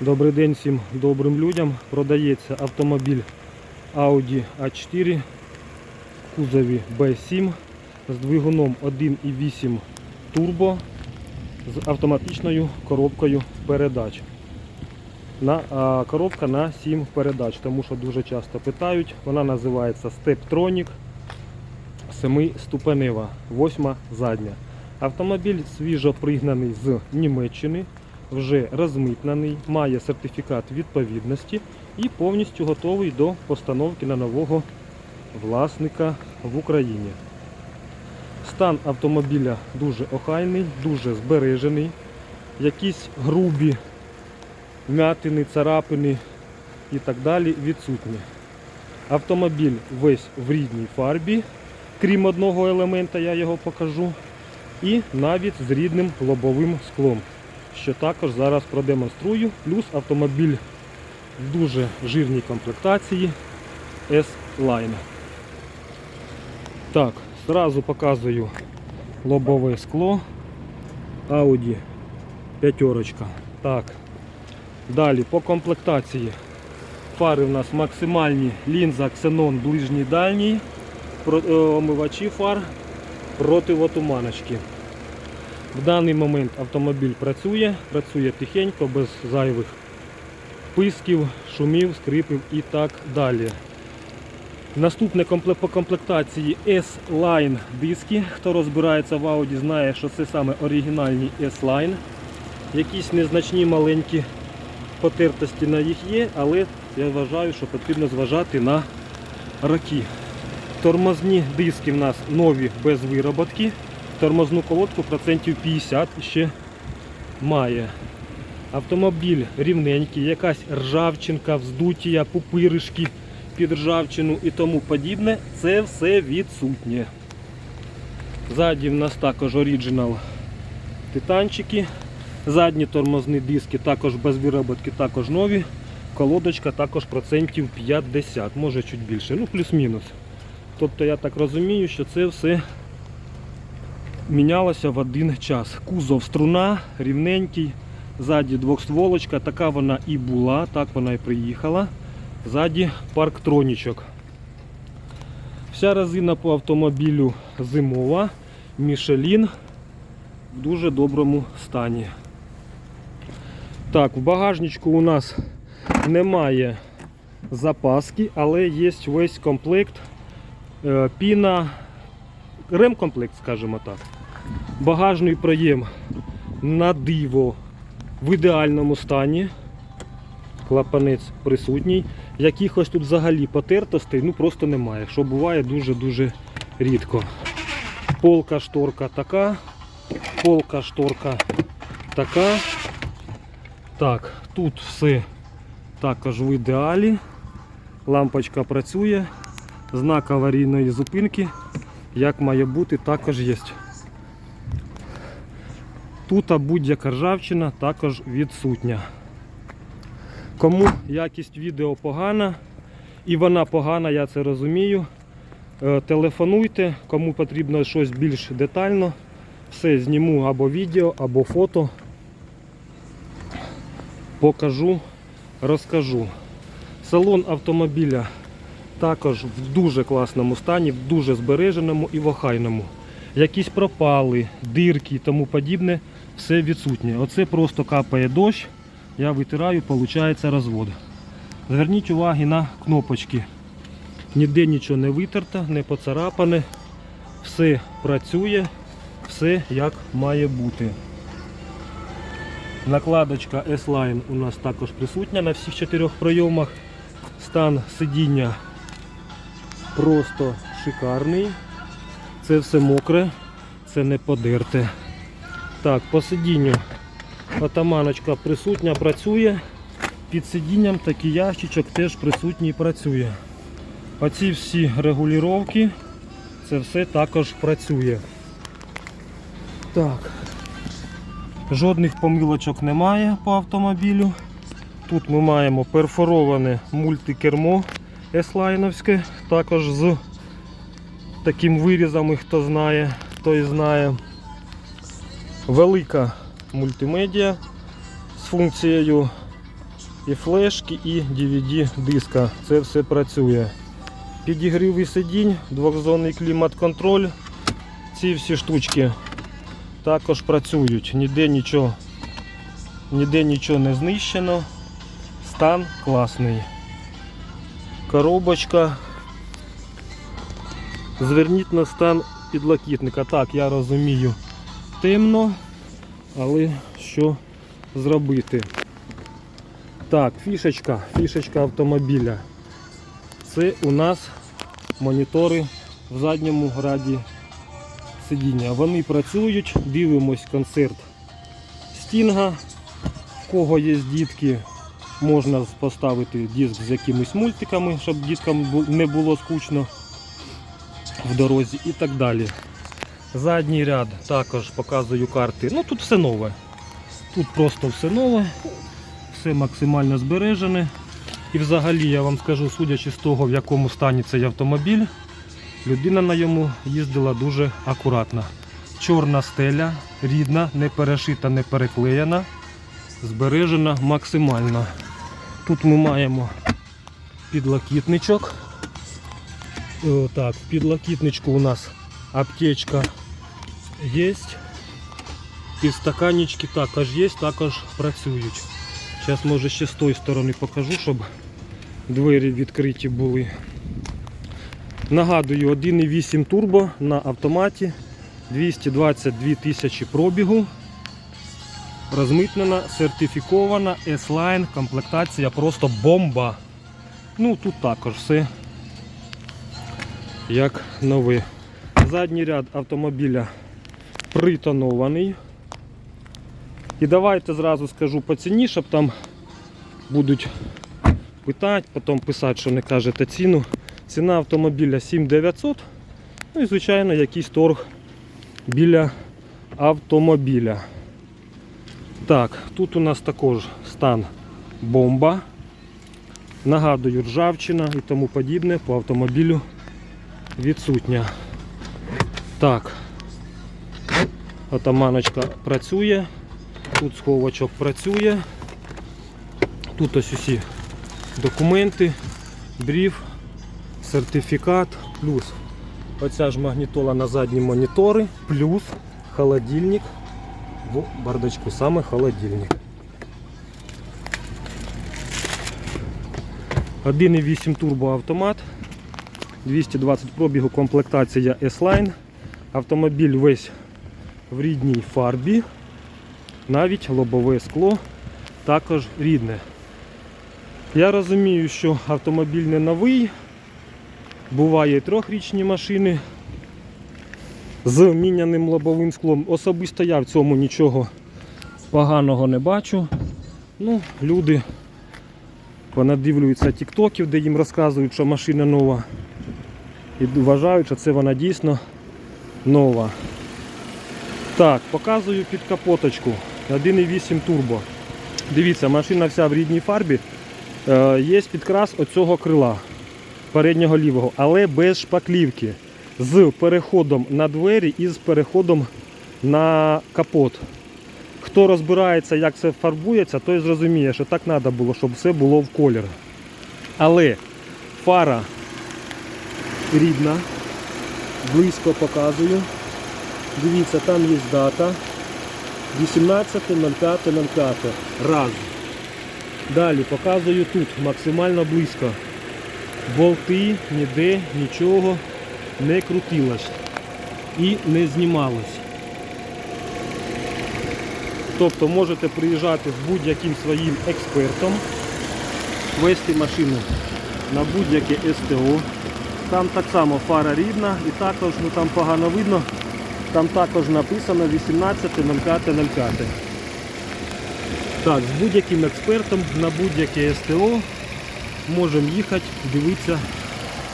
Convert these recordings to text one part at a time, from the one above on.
Добрий день всім добрим людям. Продається автомобіль Audi A4 в кузові B7 з двигуном 1,8 турбо з автоматичною коробкою передач. На, а, коробка на 7 передач, тому що дуже часто питають. Вона називається Steptronic 7-ступенева, 8 задня. Автомобіль свіжо пригнаний з Німеччини, вже розмитнений, має сертифікат відповідності і повністю готовий до постановки на нового власника в Україні. Стан автомобіля дуже охайний, дуже збережений. Якісь грубі м'ятини, царапини і так далі відсутні. Автомобіль весь в рідній фарбі, крім одного елемента, я його покажу. І навіть з рідним лобовим склом, що також зараз продемонструю. Плюс автомобіль в дуже жирній комплектації S-Line. Так, зразу показую лобове скло. Audi п'ятерочка. Так. Далі по комплектації. Фари в нас максимальні лінза ксенон ближній дальній, е, омивачі фар противотуманочки. В даний момент автомобіль працює, працює тихенько, без зайвих писків, шумів, скрипів і так далі. Наступне по комплектації S-Line диски. Хто розбирається в Audi, знає, що це саме оригінальні S-Line. Якісь незначні маленькі потертості на їх є, але я вважаю, що потрібно зважати на роки. Тормозні диски в нас нові без вироботки. Тормозну колодку процентів 50 ще має. Автомобіль рівненький, якась ржавчинка, вздуття, пупиришки під ржавчину і тому подібне. Це все відсутнє. Ззаді в нас також оріджинал титанчики. Задні тормозні диски також без вироботки, також нові. Колодочка також процентів 50, може чуть більше, ну плюс-мінус. Тобто я так розумію, що це все мінялося в один час. Кузов струна, рівненький, ззаді двохстволочка, така вона і була, так вона і приїхала. Ззаді парктронічок. Вся резина по автомобілю зимова, Мішелін в дуже доброму стані. Так, в багажничку у нас немає запаски, але є весь комплект е, піна, ремкомплект, скажімо так. Багажний проєм на диво в ідеальному стані. Клапанець присутній. Якихось тут взагалі потертостей ну просто немає, що буває дуже-дуже рідко. Полка шторка така, полка шторка така. Так, тут все також в ідеалі. Лампочка працює. Знак аварійної зупинки, як має бути, також є. Тут будь-яка ржавчина також відсутня. Кому якість відео погана, і вона погана, я це розумію. е, Телефонуйте, кому потрібно щось більш детально. Все зніму або відео, або фото. Покажу, розкажу. Салон автомобіля також в дуже класному стані, в дуже збереженому і в охайному. Якісь пропали, дирки і тому подібне, все відсутнє. Оце просто капає дощ, я витираю, виходить розвод. Зверніть увагу на кнопочки. Ніде нічого не витерто, не поцарапане. Все працює, все як має бути. Накладочка S-Line у нас також присутня на всіх чотирьох прийомах. Стан сидіння просто шикарний. Це все мокре, це не подерте. Так, по сидінню отаманочка присутня, працює. Під сидінням такий ящичок теж присутній працює. Оці всі регулювання, це все також працює. Так. Жодних помилочок немає по автомобілю. Тут ми маємо перфороване мультикермо S-лайновське, також з таким вирізом, хто знає, той знає. Велика мультимедіа з функцією і флешки, і DVD диска. Це все працює. Підігрівий сидінь, двохзонний клімат-контроль. Ці всі штучки також працюють. Ніде нічого, ніде нічого не знищено. Стан класний. Коробочка. Зверніть на стан підлокітника. Так, я розумію, темно, але що зробити? Так, фішечка, фішечка автомобіля. Це у нас монітори в задньому раді сидіння. Вони працюють, дивимось концерт Стінга. В кого є дітки, можна поставити диск з якимись мультиками, щоб діткам не було скучно в дорозі і так далі. Задній ряд також показую карти. Ну тут все нове. Тут просто все нове, все максимально збережене. І взагалі я вам скажу, судячи з того, в якому стані цей автомобіль, людина на йому їздила дуже акуратно. Чорна стеля, рідна, не перешита, не переклеєна, збережена максимально. Тут ми маємо підлокітничок. О, так, в у нас аптечка є. Підстаканнички також є, також працюють. Зараз може ще з тої сторони покажу, щоб двері відкриті були. Нагадую, 1.8 турбо на автоматі, 222 тисячі пробігу. Розмитнена, сертифікована, S-Line, комплектація просто бомба. Ну тут також все як нове. Задній ряд автомобіля притонований. І давайте зразу скажу по ціні, щоб там будуть питати, потім писати, що не кажете ціну. Ціна автомобіля 7900. Ну і звичайно якийсь торг біля автомобіля. Так, тут у нас також стан бомба. Нагадую, ржавчина і тому подібне по автомобілю відсутня. Так, отаманочка працює, тут сховочок працює, тут ось усі документи, брів, сертифікат, плюс оця ж магнітола на задні монітори, плюс холодильник. В бардачку, саме холодильник. 1.8 турбоавтомат, 220 пробігу, комплектація S-Line. Автомобіль весь в рідній фарбі, навіть лобове скло також рідне. Я розумію, що автомобіль не новий, буває трьохрічні машини з міняним лобовим склом. Особисто я в цьому нічого поганого не бачу. Ну, люди понадивлюються тіктоків, де їм розказують, що машина нова. І вважають, що це вона дійсно нова. Так, показую під капоточку. 1.8 турбо. Дивіться, машина вся в рідній фарбі. Е, є підкрас оцього крила переднього лівого, але без шпаклівки. З переходом на двері і з переходом на капот. Хто розбирається, як це фарбується, той зрозуміє, що так треба було, щоб все було в колір. Але фара рідна, близько показую. Дивіться, там є дата. 18.05.05. Раз. Далі показую тут максимально близько. Болти ніде нічого не крутилось і не знімалось. Тобто можете приїжджати з будь-яким своїм експертом, вести машину на будь-яке СТО. Там так само фара рідна і також, ну там погано видно, там також написано 18.05.05. Так, з будь-яким експертом на будь-яке СТО можемо їхати, дивитися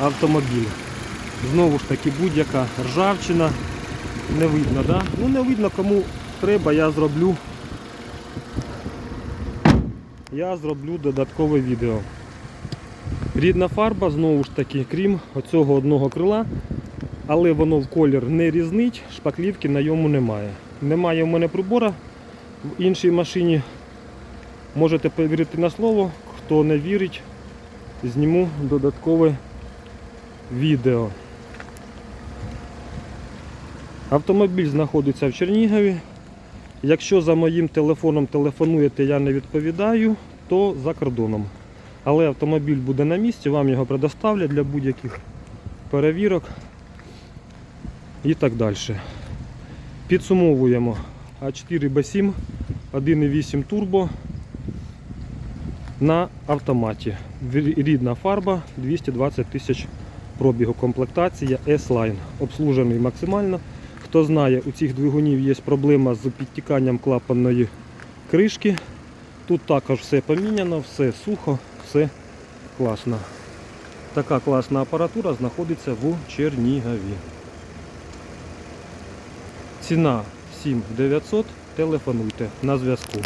автомобіль. Знову ж таки, будь-яка ржавчина. Не видно, да? Ну не видно, кому треба, я зроблю. Я зроблю додаткове відео. Рідна фарба, знову ж таки, крім оцього одного крила, але воно в колір не різнить, шпаклівки на йому немає. Немає в мене прибора в іншій машині. Можете повірити на слово, хто не вірить, зніму додаткове відео. Автомобіль знаходиться в Чернігові. Якщо за моїм телефоном телефонуєте, я не відповідаю, то за кордоном. Але автомобіль буде на місці, вам його предоставлять для будь-яких перевірок і так далі. Підсумовуємо А4 Б7 1.8 турбо на автоматі. Рідна фарба 220 тисяч пробігу. Комплектація S-Line. Обслужений максимально. Хто знає, у цих двигунів є проблема з підтіканням клапанної кришки. Тут також все поміняно, все сухо, все класно. Така класна апаратура знаходиться в Чернігові. Ціна 7900. Телефонуйте на зв'язку.